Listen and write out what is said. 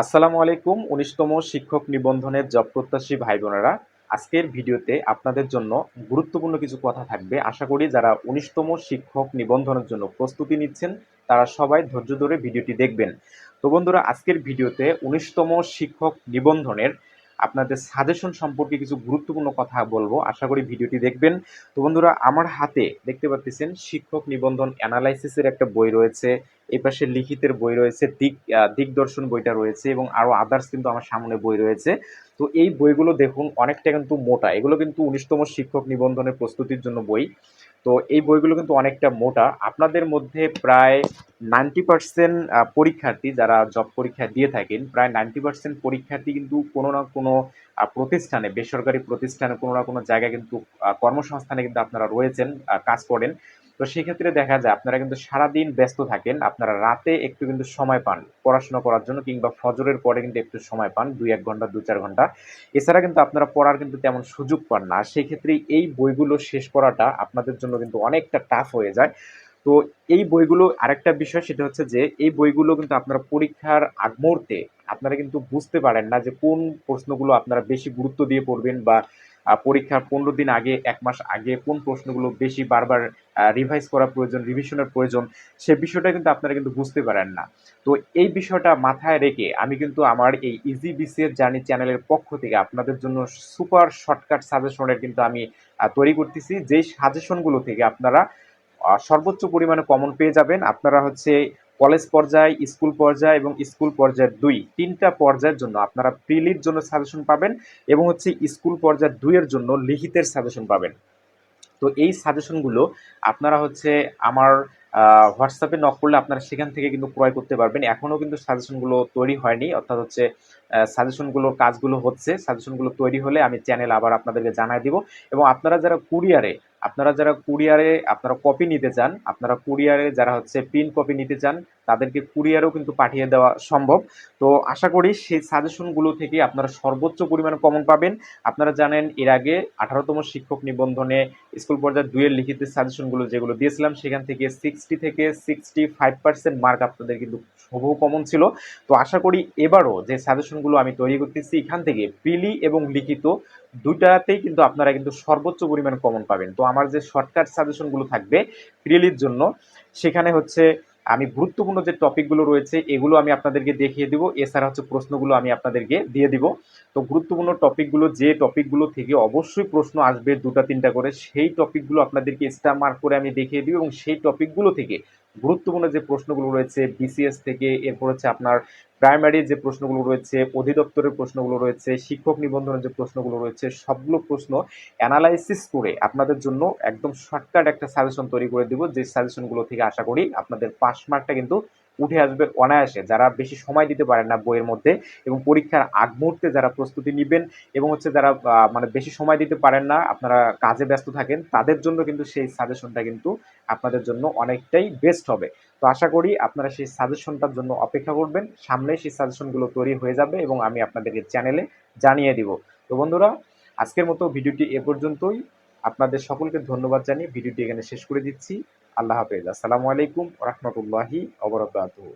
আসসালামু আলাইকুম, উনিশতম শিক্ষক নিবন্ধনের জব প্রত্যাশী ভাই বোনেরা আজকের ভিডিওতে আপনাদের জন্য গুরুত্বপূর্ণ কিছু কথা থাকবে। আশা করি যারা উনিশতম শিক্ষক নিবন্ধনের জন্য প্রস্তুতি নিচ্ছেন, তারা সবাই ধৈর্য ধরে ভিডিওটি দেখবেন। তো বন্ধুরা, আজকের ভিডিওতে উনিশতম শিক্ষক নিবন্ধনের আপনাদের সাজেশন সম্পর্কে কিছু গুরুত্বপূর্ণ কথা বলব। আশা করি ভিডিওটি দেখবেন। তো বন্ধুরা, আমার হাতে দেখতে পাচ্ছেন শিক্ষক নিবন্ধন অ্যানালাইসিসের একটা বই রয়েছে। এই পাশে লিখিতের বই রয়েছে, দিক দিকদর্শন বইটা রয়েছে এবং আরও আদার্স কিন্তু আমার সামনে বই রয়েছে। তো এই বইগুলো দেখুন, অনেকটা কিন্তু মোটা। এগুলো কিন্তু উনিশতম শিক্ষক নিবন্ধনের প্রস্তুতির জন্য বই। তো এই বইগুলো কিন্তু অনেকটা মোটা। আপনাদের মধ্যে প্রায় নাইনটি পার্সেন্ট পরীক্ষার্থী যারা জব পরীক্ষা দিয়ে থাকেন, প্রায় নাইনটি পার্সেন্ট পরীক্ষার্থী কিন্তু কোনো না কোনো প্রতিষ্ঠানে, বেসরকারি প্রতিষ্ঠানে কোনো না কোনো জায়গায় কিন্তু কর্মসংস্থানে কিন্তু আপনারা রয়েছেন কাজ করেন। তো সেক্ষেত্রে দেখা যায় আপনারা কিন্তু সারাদিন ব্যস্ত থাকেন, আপনারা রাতে একটু কিন্তু সময় পান পড়াশোনা করার জন্য কিংবা ফজরের পরে কিন্তু একটু সময় পান, দুই এক ঘণ্টা, দু চার ঘণ্টা। এছাড়া কিন্তু আপনারা পড়ার কিন্তু তেমন সুযোগ পান না। সেই ক্ষেত্রে এই বইগুলো শেষ করাটা আপনাদের জন্য কিন্তু অনেকটা টাফ হয়ে যায়। তো এই বইগুলো আরেকটা বিষয় সেটা হচ্ছে যে, এই বইগুলো কিন্তু আপনারা পরীক্ষার আগ মুহূর্তে আপনারা কিন্তু বুঝতে পারেন না যে কোন প্রশ্নগুলো আপনারা বেশি গুরুত্ব দিয়ে পড়বেন বা পরীক্ষার পনেরো দিন আগে, এক মাস আগে কোন প্রশ্নগুলো বেশি বারবার রিভাইজ করা প্রয়োজন রিভিশনের প্রয়োজন, সে বিষয়টা কিন্তু আপনারা কিন্তু বুঝতে পারেন না। তো এই বিষয়টা মাথায় রেখে আমি কিন্তু আমার এই ইজি বিসিএস জার্নি চ্যানেলের পক্ষ থেকে আপনাদের জন্য সুপার শর্টকাট সাজেশনের কিন্তু আমি তৈরি করতেছি। যেই সাজেশনগুলো থেকে আপনারা সর্বোচ্চ পরিমাণে কমন পেয়ে যাবেন, আপনারা হচ্ছে কলেজ পর্যায়, স্কুল পর্যায় এবং স্কুল পর্যায়ের দুই, তিনটা পর্যায়ের জন্য আপনারা প্রিলির জন্য সাজেশন পাবেন এবং হচ্ছে স্কুল পর্যায়ের দুইয়ের জন্য লিখিতের সাজেশন পাবেন। তো এই সাজেশনগুলো আপনারা হচ্ছে আমার হোয়াটসঅ্যাপে নক করলে আপনারা সেখান থেকে কিন্তু ক্রয় করতে পারবেন। এখনও কিন্তু সাজেশনগুলো তৈরি হয়নি, অর্থাৎ হচ্ছে সাজেশনগুলোর কাজগুলো হচ্ছে সাজেশনগুলো তৈরি হলে আমি চ্যানেল আবার আপনাদেরকে জানাই দিব। এবং আপনারা যারা কুরিয়ারে আপনারা যারা কুরিয়ারে আপনারা কপি নিতে চান, আপনারা কুরিয়ারে যারা হচ্ছে প্রিন্ট কপি নিতে চান, তাদেরকে কুরিয়ারেও কিন্তু পাঠিয়ে দেওয়া সম্ভব। তো আশা করি সেই সাজেশনগুলো থেকে আপনারা সর্বোচ্চ পরিমাণ কমন পাবেন। আপনারা জানেন, এর আগে আঠারোতম শিক্ষক নিবন্ধনে স্কুল পর্যায়ে দুয়ের লিখিত সাজেশনগুলো যেগুলো দিয়েছিলাম, সেখান থেকে সিক্সটি থেকে সিক্সটি ফাইভ পার্সেন্ট মার্ক আপনাদের কিন্তু হুবহু কমন ছিল। তো আশা করি এবারও যে সাজেশনগুলো আমি তৈরি করতেছি, এখান থেকে প্রিলি এবং লিখিত দুটাতেই কিন্তু আপনারা কিন্তু সর্বোচ্চ পরিমাণ কমন পাবেন। তো আমার যে শর্টকাট সাজেশনগুলো থাকবে প্রিলির জন্য, সেখানে হচ্ছে আমি গুরুত্বপূর্ণ যে টপিকগুলো রয়েছে, এগুলো আমি আপনাদেরকে দেখিয়ে দিব। এছাড়া হচ্ছে প্রশ্নগুলো আমি আপনাদেরকে দিয়ে দিব। তো গুরুত্বপূর্ণ টপিকগুলো যে টপিকগুলো থেকে অবশ্যই প্রশ্ন আসবে দুটা তিনটা করে, সেই টপিকগুলো আপনাদেরকে স্টার মার্ক করে আমি দেখিয়ে দিব এবং সেই টপিকগুলো থেকে গুরুত্বপূর্ণ যে প্রশ্নগুলো রয়েছে বিসিএস থেকে এরপর হচ্ছে আপনার প্রাইমারি যে প্রশ্নগুলো রয়েছে, অধিদপ্তরের প্রশ্নগুলো রয়েছে, শিক্ষক নিবন্ধনের যে প্রশ্নগুলো রয়েছে, সবগুলো প্রশ্ন অ্যানালাইসিস করে আপনাদের জন্য একদম শর্টকাট একটা সাজেশন তৈরি করে দিব। যে সাজেশনগুলো থেকে আশা করি আপনাদের পাস মার্কটা কিন্তু উঠে আসবে অনায়াসে। যারা বেশি সময় দিতে পারেন না বইয়ের মধ্যে এবং পরীক্ষার আগ মুহূর্তে যারা প্রস্তুতি নেবেন এবং হচ্ছে যারা মানে বেশি সময় দিতে পারেন না, আপনারা কাজে ব্যস্ত থাকেন, তাদের জন্য কিন্তু সেই সাজেশনটা কিন্তু আপনাদের জন্য অনেকটাই বেস্ট হবে। তো আশা করি আপনারা সেই সাজেশনটার জন্য অপেক্ষা করবেন। সামনে সেই সাজেশনগুলো তৈরি হয়ে যাবে এবং আমি আপনাদেরকে চ্যানেলে জানিয়ে দিব। তো বন্ধুরা, আজকের মতো ভিডিওটি এ পর্যন্তই। আপনাদের সকলকে ধন্যবাদ জানিয়ে ভিডিওটি এখানে শেষ করে দিচ্ছি। আল্লাহ হাফেজ। আসসালামু আলাইকুম রহমতুল্লাহি অবরকাতুহ